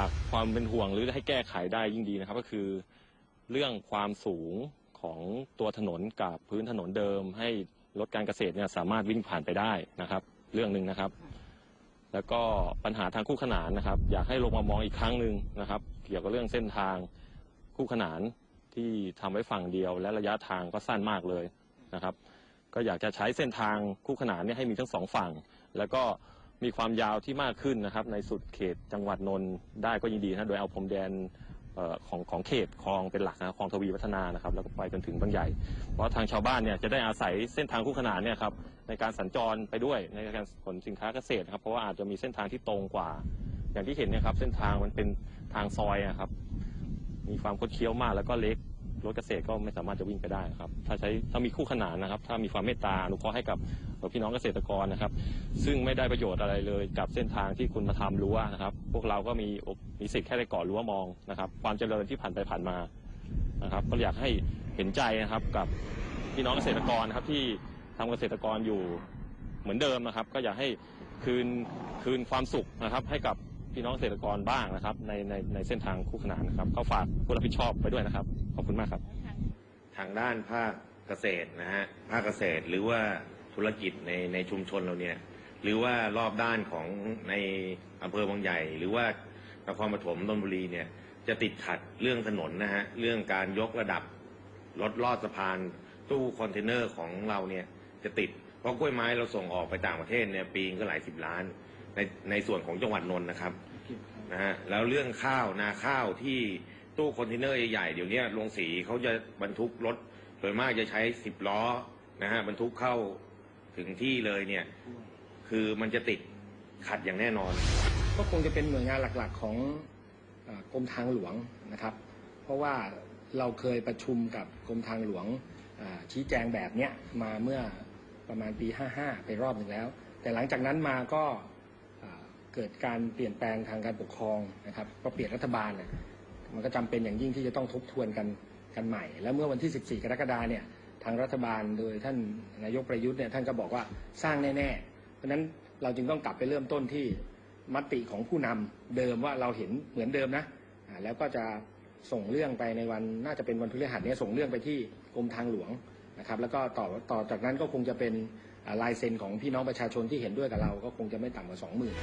ากความเป็นห่วงหรือให้แก้ไขได้ยิ่งดีนะครับ ก็คือเรื่องความสูงของตัวถนนกับพื้นถนนเดิม ให้รถการเกษตรเนี่ยสามารถวิ่งผ่านไปได้นะครับ เรื่องหนึ่งนะครับ แล้วก็ปัญหาทางคู่ขนานนะครับ อยากให้ลงมามองอีกครั้งหนึ่งนะครับ เกี่ยวกับเรื่องเส้นทางคู่ขนานที่ทำไว้ฝั่งเดียว และระยะทางก็สั้นมากเลยนะครับ ก็อยากจะใช้เส้นทางคู่ขนานเนี่ยให้มีทั้งสองฝั่ง แล้วก็ มีความยาวที่มากขึ้นนะครับ ในสุดเขตจังหวัดนนท์ได้ก็ยินดีนะโดยเอาพรมแดนออของของเขตคลองเป็นหลักนะคลองทวีวัฒนานะครับ แล้วก็ไปจนถึงบางใหญ่ เพราะทางชาวบ้านเนี่ยจะได้อาศัยเส้นทางคู่ขนานเนี่ยครับในการสัญจรไปด้วยในการขนสินค้าเกษตรครับเพราะว่าอาจจะมีเส้นทางที่ตรงกว่า อย่างที่เห็นเนะครับเส้นทางมันเป็นทางซอยนะครับ มีความคดเคี้ยวมากแล้วก็เล็ก รถเกษตรก็ไม่สามารถจะวิ่งไปได้ครับ ถ้าใช้ถ้ามีคู่ขนานนะครับ ถ้ามีความเมตตาอนุเคราะห์ให้กับพี่น้องเกษตรกรนะครับ ซึ่งไม่ได้ประโยชน์อะไรเลยกับเส้นทางที่คุณมาทำรั้วนะครับ พวกเราก็มีมีสิทธิ์แค่ได้กาะรั้วมองนะครับ ความเจริญที่ผ่านไปผ่านมานะครับ ก็อยากให้เห็นใจนะครับกับพี่น้องเกษตรกรนะครับที่ทำเกษตรกรอยู่เหมือนเดิมนะครับ ก็อยากให้คืนคืนความสุขนะครับให้กับ พี่น้องเกษตรกรบ้างนะครับ ในในในเส้นทางคู่ขนานนะครับก็ฝากผู้รับผิดชอบไปด้วยนะครับ ขอบคุณมากครับ ทางด้านภาคเกษตรนะฮะภาคเกษตรหรือว่าธุรกิจในในชุมชนเราเนี่ยหรือว่ารอบด้านของในอำเภอบางใหญ่ หรือว่านครปฐมนนทบุรีเนี่ยจะติดขัดเรื่องถนนนะฮะเรื่องการยกระดับรถลอดสะพาน ตู้คอนเทนเนอร์ของเราเนี่ยจะติด เพราะกล้วยไม้เราส่งออกไปต่างประเทศเนี่ยปีนก็หลายสิบล้าน ในในส่วนของจังหวัดนนท์นะครับนะฮะแล้วเรื่องข้าวนาข้าวที่ตู้คอนเทนเนอร์ใหญ่ๆเดี๋ยวนี้โรงสีเขาจะบรรทุกรถโดยมากจะใช้สิบล้อนะฮะบรรทุกเข้าถึงที่เลยเนี่ย คือมันจะติดขัดอย่างแน่นอน ก็คงจะเป็นหน่วยงานหลักๆของเออกรมทางหลวงนะครับ เพราะว่าเราเคยประชุมกับกรมทางหลวงอ่าชี้แจงแบบเนี้ยมาเมื่อประมาณปี 55 ไปรอบหนึ่งแล้ว แต่หลังจากนั้นมาก็อ่า เกิดการเปลี่ยนแปลงทางการปกครองนะครับก็เปลี่ยนรัฐบาลน่ะมันก็จำเป็นอย่างยิ่งที่จะต้องทบทวนกันกันใหม่ แล้วเมื่อวันที่ 14 กรกฎาเนี่ยทางรัฐบาลโดยท่านนายกประยุทธ์เนี่ยท่านก็บอกว่าสร้างแน่ๆ เพราะฉะนั้นเราจึงต้องกลับไปเริ่มต้นที่มติของผู้นำเดิมว่าเราเห็นเหมือนเดิมนะแล้วก็จะส่งเรื่องไปในวันน่าจะเป็นวันพฤหัสเนี้ส่งเรื่องไปที่กรมทางหลวงนะครับ แล้วก็ต่อต่อจากนั้นก็คงจะเป็น ลายเซ็นของพี่น้องประชาชนที่เห็นด้วยกับเราก็คงจะไม่ต่ำกว่าสองหมื่น